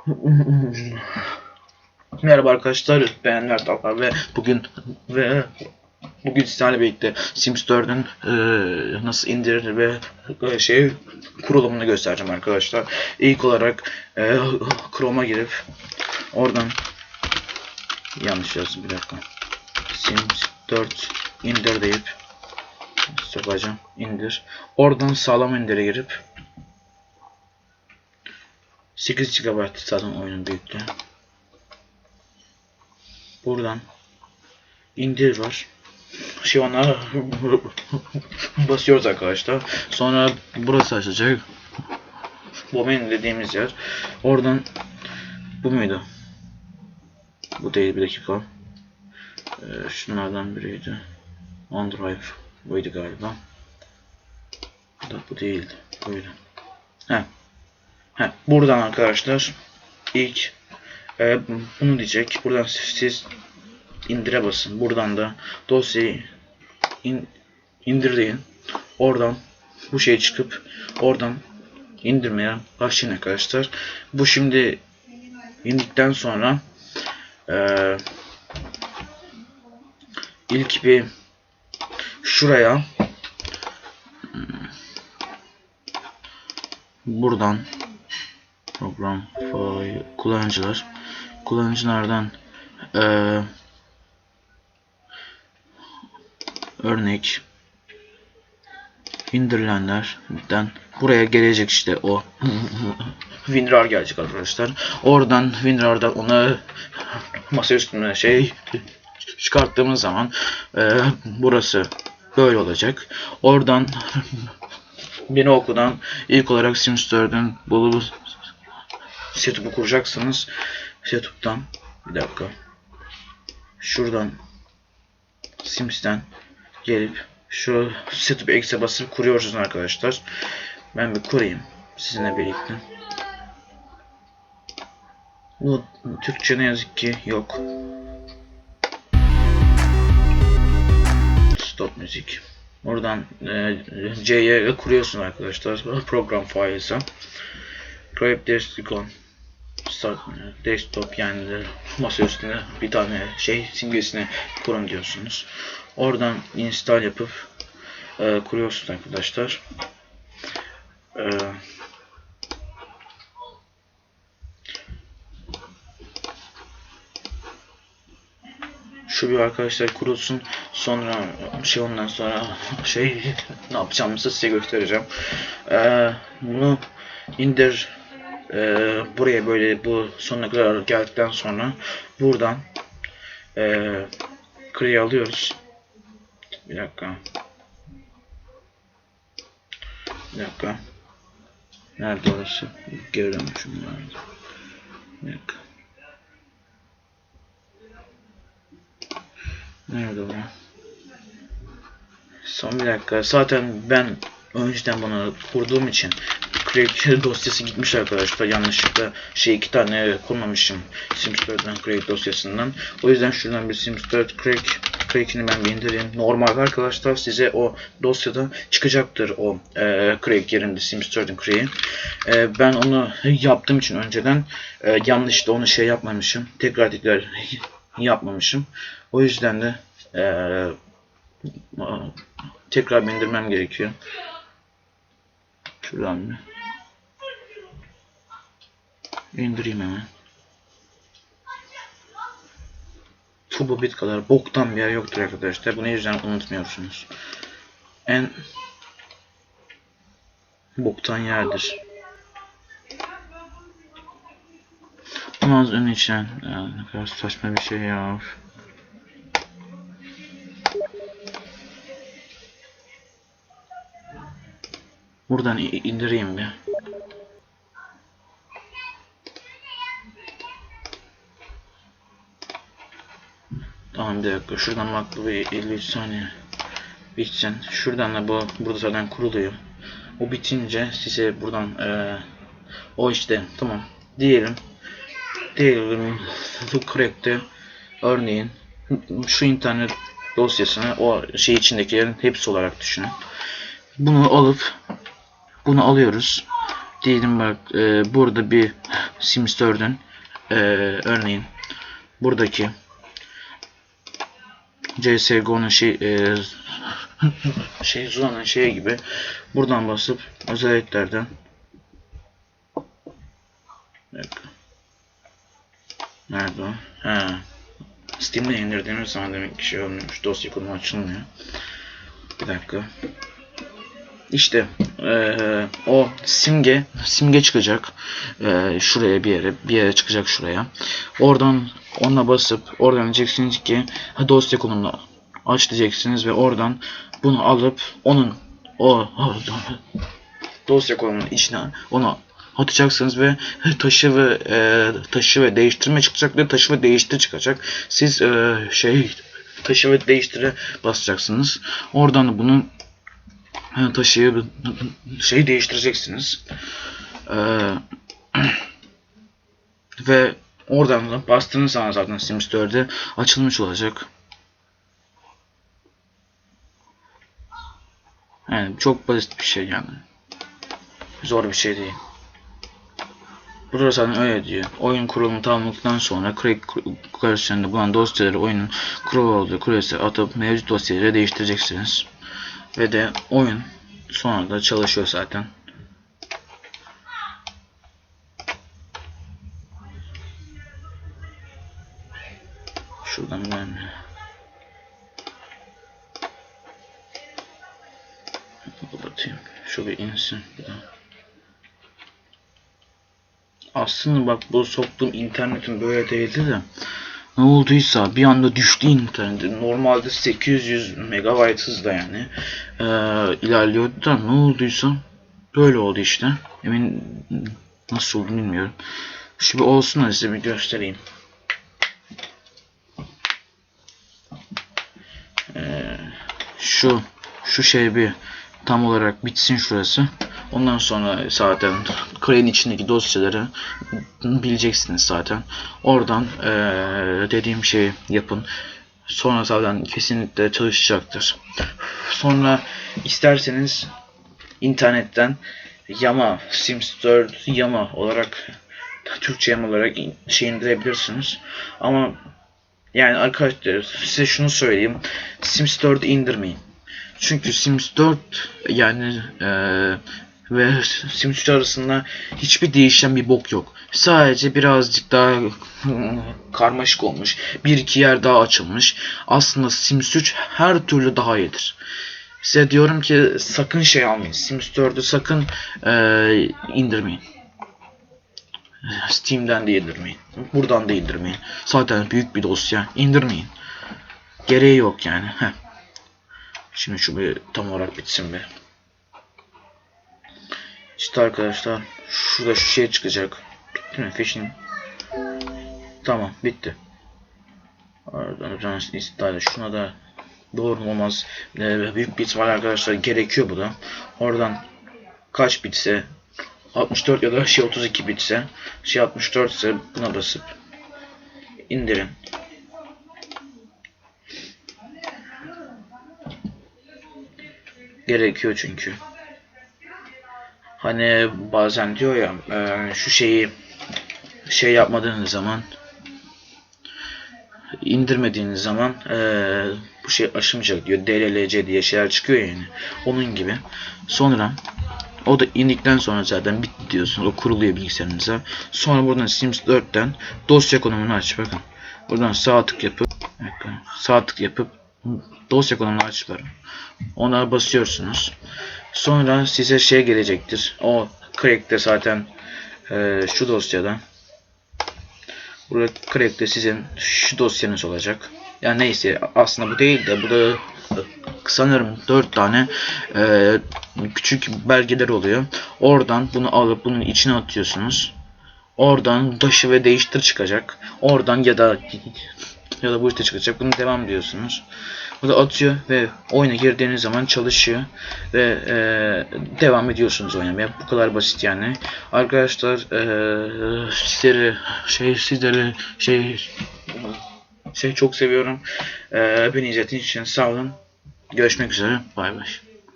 Merhaba arkadaşlar ben Mert Alpar ve bugün ve bugün sizlerle birlikte Sims 4'ün e, nasıl indirilir ve e, şey kurulumunu göstereceğim arkadaşlar. İlk olarak e, Chrome'a girip oradan yanlış yazdım bir dakika. Sims 4 indir deyip sokacağım indir. Oradan sağlam indire girip 8 GB zaten oyunun büyüklüğü. Buradan indir var. Şu ana basıyoruz arkadaşlar. Sonra burası açılacak. Bu benim dediğimiz yer. Oradan bu muydu? Bu değil bir dakika. Ee, şunlardan biriydi. OneDrive buydu galiba. Da bu değildi. Buydu. Heh. Heh. Buradan arkadaşlar ilk e, bunu diyecek. Buradan siz indire basın. Buradan da dosyayı in, indir. Oradan bu şey çıkıp oradan indirmeye başlayın arkadaşlar. Bu şimdi indikten sonra eee ilk bir şuraya hmm, buradan program kullanıcılar kullanıcılardan eee örnek indirilenlerden buraya gelecek işte o WinRAR gelecek arkadaşlar. Oradan WinRAR'dan onu masa üstüne şey çıkarttığımız zaman e, burası böyle olacak. Oradan beni okudan ilk olarak Sims 4'ün bu setup'u kuracaksınız. Setup'tan bir dakika. Şuradan Sims'ten gelip şu setup X'e basıp kuruyoruz arkadaşlar. Ben bir kurayım sizinle birlikte. Bu Türkçe ne yazık ki yok. Stop müzik. Oradan e, C'ye kuruyorsun arkadaşlar. Program. Create Desktop Start desktop yani masa üstüne bir tane şey simgesini kurun diyorsunuz. Oradan install yapıp e, kuruyorsunuz arkadaşlar. E, şu bir arkadaşlar kurulsun sonra şey ondan sonra şey ne yapacağımızı size göstereceğim. E, bunu indir e, buraya böyle bu sonuna kadar geldikten sonra buradan e, Create alıyoruz. Bir dakika. Bir dakika. Nerede orası? Geri dönmüşüm nerede? Bir dakika. Nerede o? Son bir dakika. Zaten ben önceden bunu kurduğum için Create dosyası gitmiş arkadaşlar. Yanlışlıkla şey iki tane kurmamışım Sims 4'den Create dosyasından. O yüzden şuradan bir Sims 4 Create Crack'ini ben bir indireyim. Normal arkadaşlar size o dosyada çıkacaktır o e, Crack yerinde Sims 4'ün Crack'i. E, ben onu yaptığım için önceden e, yanlışlıkla onu şey yapmamışım. Tekrar tekrar yapmamışım. O yüzden de e, tekrar indirmem gerekiyor. Şuradan bir indireyim hemen. Turbo bit kadar boktan bir yer yoktur arkadaşlar. Bunu yüzden unutmuyorsunuz. En boktan yerdir. Ama ön içen yani ne kadar saçma bir şey ya. Buradan indireyim bir. Tamam bir. Şuradan bu bir 53 saniye bitsin. Şuradan da bu burada zaten kuruluyor. O bitince size buradan e, o işte tamam diyelim diyelim bu crack'te örneğin şu internet dosyasını o şey içindekilerin hepsi olarak düşünün. Bunu alıp bunu alıyoruz. diyelim bak e, burada bir Sims 4'ün e, örneğin buradaki CSGO'nun şey e, şey Zula'nın şeyi gibi buradan basıp özelliklerden. Nerede o? He. Steam'de indirdiğimiz zaman demek ki şey olmuyormuş. Dosya konumu açılmıyor. Bir dakika. İşte eee, o simge simge çıkacak Eee, şuraya bir yere bir yere çıkacak şuraya oradan ona basıp oradan diyeceksiniz ki dosya konumunu aç diyeceksiniz ve oradan bunu alıp onun o dosya konumunun içine onu atacaksınız ve taşı ve e, taşı ve değiştirme çıkacak ve taşı ve değiştir çıkacak. Siz e, şey taşı ve değiştire basacaksınız. Oradan da bunu e, taşıyı şeyi değiştireceksiniz. E, ve oradan da bastığınız zaman zaten 4'e açılmış olacak. Yani çok basit bir şey yani. Zor bir şey değil. Burada zaten öyle diyor. Oyun kurulumu tamamladıktan sonra crack versiyonunda bulunan dosyaları oyunun kurulu olduğu kulesi atıp mevcut dosyaları değiştireceksiniz. Ve de oyun sonra da çalışıyor zaten. Şuradan ben kapatayım. Şu bir insin. Bir. Aslında bak bu soktuğum internetin böyle değildi de ne olduysa bir anda düştü internet. Normalde 800 megabayt hızla yani ee, ilerliyordu da ne olduysa böyle oldu işte. Emin nasıl oldu bilmiyorum. Bir olsun da size bir göstereyim. Ee, şu şu şey bir tam olarak bitsin şurası. Ondan sonra zaten Crane'in içindeki dosyaları bileceksiniz zaten. Oradan eee, dediğim şeyi yapın. Sonra zaten kesinlikle çalışacaktır. Sonra isterseniz internetten Yama Sims 4 Yama olarak Türkçe Yama olarak şey indirebilirsiniz. Ama yani arkadaşlar size şunu söyleyeyim. Sims 4'ü indirmeyin. Çünkü Sims 4 yani eee ve Sims 3 arasında hiçbir değişen bir bok yok. Sadece birazcık daha karmaşık olmuş. Bir iki yer daha açılmış. Aslında Sims 3 her türlü daha iyidir. Size diyorum ki sakın şey almayın. Sims 4'ü sakın eee, indirmeyin. Steam'den de indirmeyin. Buradan da indirmeyin. Zaten büyük bir dosya. İndirmeyin. Gereği yok yani. Heh. Şimdi şu bir tam olarak bitsin bir. İşte arkadaşlar şurada şu şey çıkacak. Bitti mi? Fishing. Tamam bitti. Aradan istihdar şuna da doğru olmaz. Ee, büyük bit var arkadaşlar gerekiyor bu da. Oradan kaç bitse 64 ya da şey 32 bitse şey 64 ise buna basıp indirin. Gerekiyor çünkü. Hani bazen diyor ya e, şu şeyi şey yapmadığınız zaman indirmediğiniz zaman e, bu şey aşılmayacak diyor. DLLC diye şeyler çıkıyor yani. Onun gibi. Sonra o da indikten sonra zaten bitti diyorsunuz. O kuruluyor bilgisayarınıza. Sonra buradan Sims 4'ten dosya konumunu aç bakın. Buradan sağ tık yapıp sağ tık yapıp dosya konumunu aç var. Ona basıyorsunuz. Sonra size şey gelecektir. O crack'te zaten e, şu dosyada. Burada crack'te sizin şu dosyanız olacak. Yani neyse aslında bu değil de bu da sanırım 4 tane e, küçük belgeler oluyor. Oradan bunu alıp bunun içine atıyorsunuz. Oradan taşı ve değiştir çıkacak. Oradan ya da ya da bu işte çıkacak. Bunu devam diyorsunuz. Bu da atıyor ve oyuna girdiğiniz zaman çalışıyor ve e, devam ediyorsunuz oynamaya. Bu kadar basit yani. Arkadaşlar e, sizleri şey sizleri şey şey çok seviyorum. E, beni izlediğiniz için sağ olun. Görüşmek üzere. Bay bay.